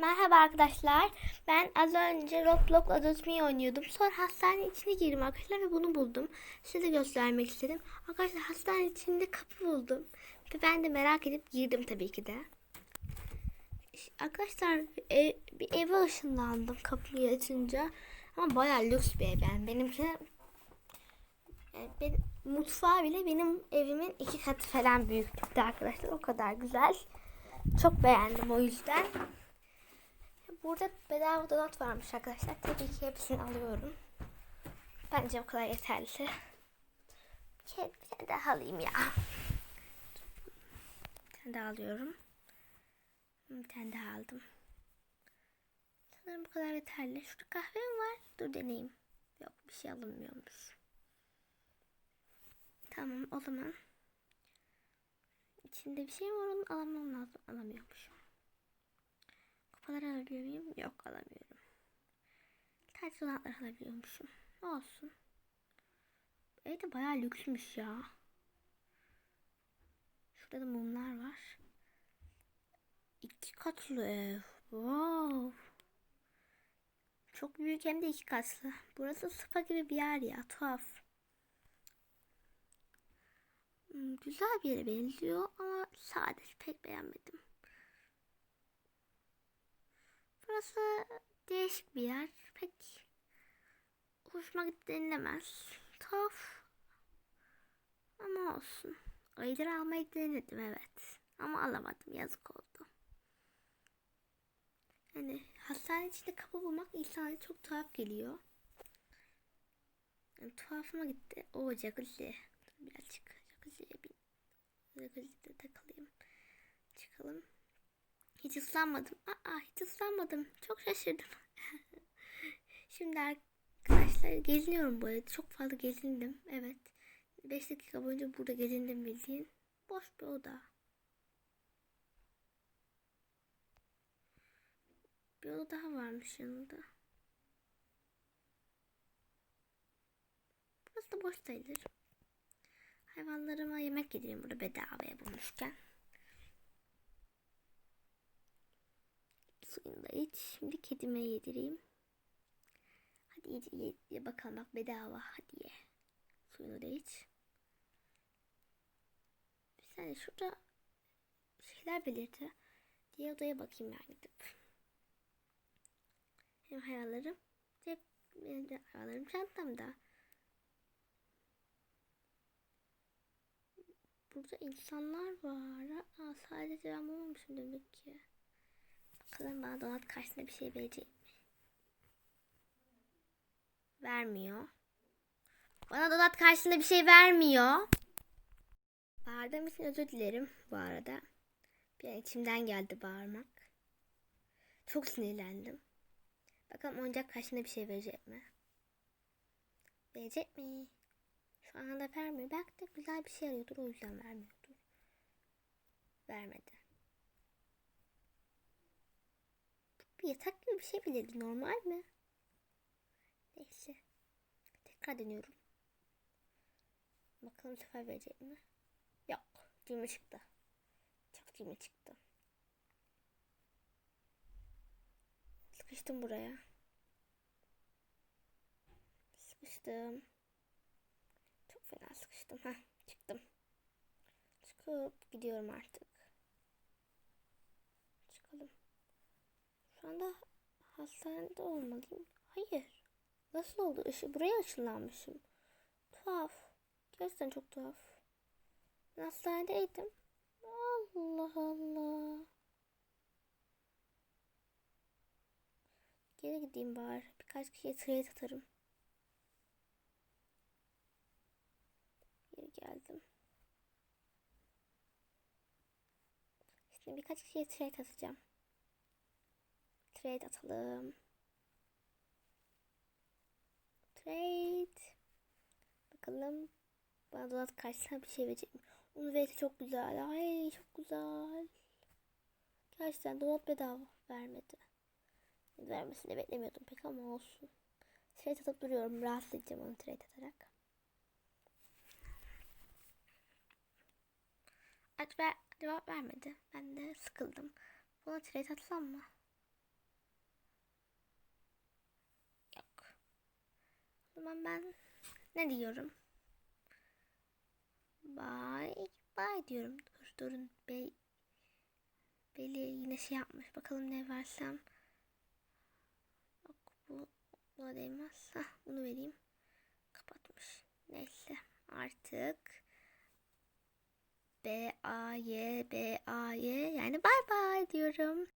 Merhaba arkadaşlar. Ben az önce Roblox Adult oynuyordum. Sonra hastane içine girdim arkadaşlar ve bunu buldum. Size göstermek istedim. Arkadaşlar hastane içinde kapı buldum. Ve ben de merak edip girdim tabii ki de. Arkadaşlar ev, bir eve ışınlandım kapıyı açınca. Ama bayağı lüks bir ev yani. Benimki e, benim, mutfağı bile benim evimin iki katı falan büyüklükte arkadaşlar. O kadar güzel. Çok beğendim o yüzden. Burada bedava donat varmış arkadaşlar. Tabii ki hepsini alıyorum. Bence bu kadar yeterli. Bir tane daha alayım ya. Bir tane daha alıyorum. Bir tane daha aldım. Sanırım bu kadar yeterli. Şurada kahve mi var? Dur deneyeyim. Yok bir şey alınmıyormuş. Tamam o zaman. İçinde bir şey var onu alamam lazım. Alamıyormuşum. Kupalar alabiliyor muyum? Yok alamıyorum. Donatlar alabiliyormuşum. Olsun. Ev de bayağı lüksmüş ya. Şurada da mumlar var. İki katlı ev. Wow. Çok büyük hem de iki katlı. Burası spa gibi bir yer ya. Tuhaf. Hmm, Güzel bir yere benziyor ama sadece pek beğenmedim. Burası değişik bir yer. Pek hoşuma gitti denilemez. Tuhaf. Ama olsun. Ayıları almayı denedim evet. Ama alamadım. Yazık oldu. Yani hastane içinde kapı bulmak insana çok tuhaf geliyor. Yani tuhafıma gitti. O jacuzzi. Birazcık jacuzziye bir jacuzzi'de takılayım. Çıkalım. Hiç ıslanmadım. Aa hiç ıslanmadım. Çok şaşırdım. Şimdi arkadaşlar geziniyorum bu arada. Çok fazla gezindim. Evet. 5 dakika boyunca burada gezindim bildiğin. Boş bir oda. Bir oda daha varmış yanında. Burası da boş sayılır. Hayvanlarıma yemek yedireyim burada bedavaya bulmuşken. Suyunu da iç. Şimdi kedime yedireyim. Hadi ye, ye, ye bakalım bak bedava. Hadi ye. Suyunu da iç. Bir saniye şurada şeyler belirti. Diğer odaya bakayım ben gidip. Benim hayallerim cep benim hayallerim çantamda. Burada insanlar var. Aa, sadece ben bulmamışım demek ki. Bakalım bana donat karşısında bir şey verecek mi? Vermiyor. Bana donat karşısında bir şey vermiyor. Bağırdığım için özür dilerim bu arada. Bir an içimden geldi bağırmak. Çok sinirlendim. Bakalım oyuncak karşısında bir şey verecek mi? Verecek mi? Şu anda vermiyor. Belki de güzel bir şey arıyordur o yüzden vermiyordur. Vermedi. Bir yatak gibi bir şey bilirdi. Normal mi? Neyse. Tekrar deniyorum. Bakalım sefer verecek mi? Yok. Cimri çıktı. Çok cimri çıktı. Sıkıştım buraya. Sıkıştım. Çok fena sıkıştım. Heh, çıktım. Çıkıp gidiyorum artık. Çıkalım. Şu anda hastanede olmalıyım. Hayır. Nasıl oldu? Işığı buraya ışınlanmışım. Tuhaf. Gerçekten çok tuhaf. Ben hastanedeydim. Allah Allah. Geri gideyim bari. Birkaç kişiye trade atarım. Geri geldim. Şimdi birkaç kişiye trade atacağım. Trade atalım. Trade. Bakalım. Bana donat karşısına bir şey verecek mi? Onun verisi çok güzel. Ay çok güzel. Gerçekten donat bedava vermedi. Vermesini beklemiyordum pek ama olsun. Trade atıp duruyorum. Rahatsız edeceğim onu trade atarak. Aç ver, cevap vermedi. Ben de sıkıldım. Buna trade atsam mı? O zaman ben ne diyorum? Bye. Bye diyorum. Dur durun. Bey. Beli yine şey yapmış. Bakalım ne versem. Yok bu buna değmez. Hah, bunu vereyim. Kapatmış. Neyse artık. B A Y B A Y yani bye bye diyorum.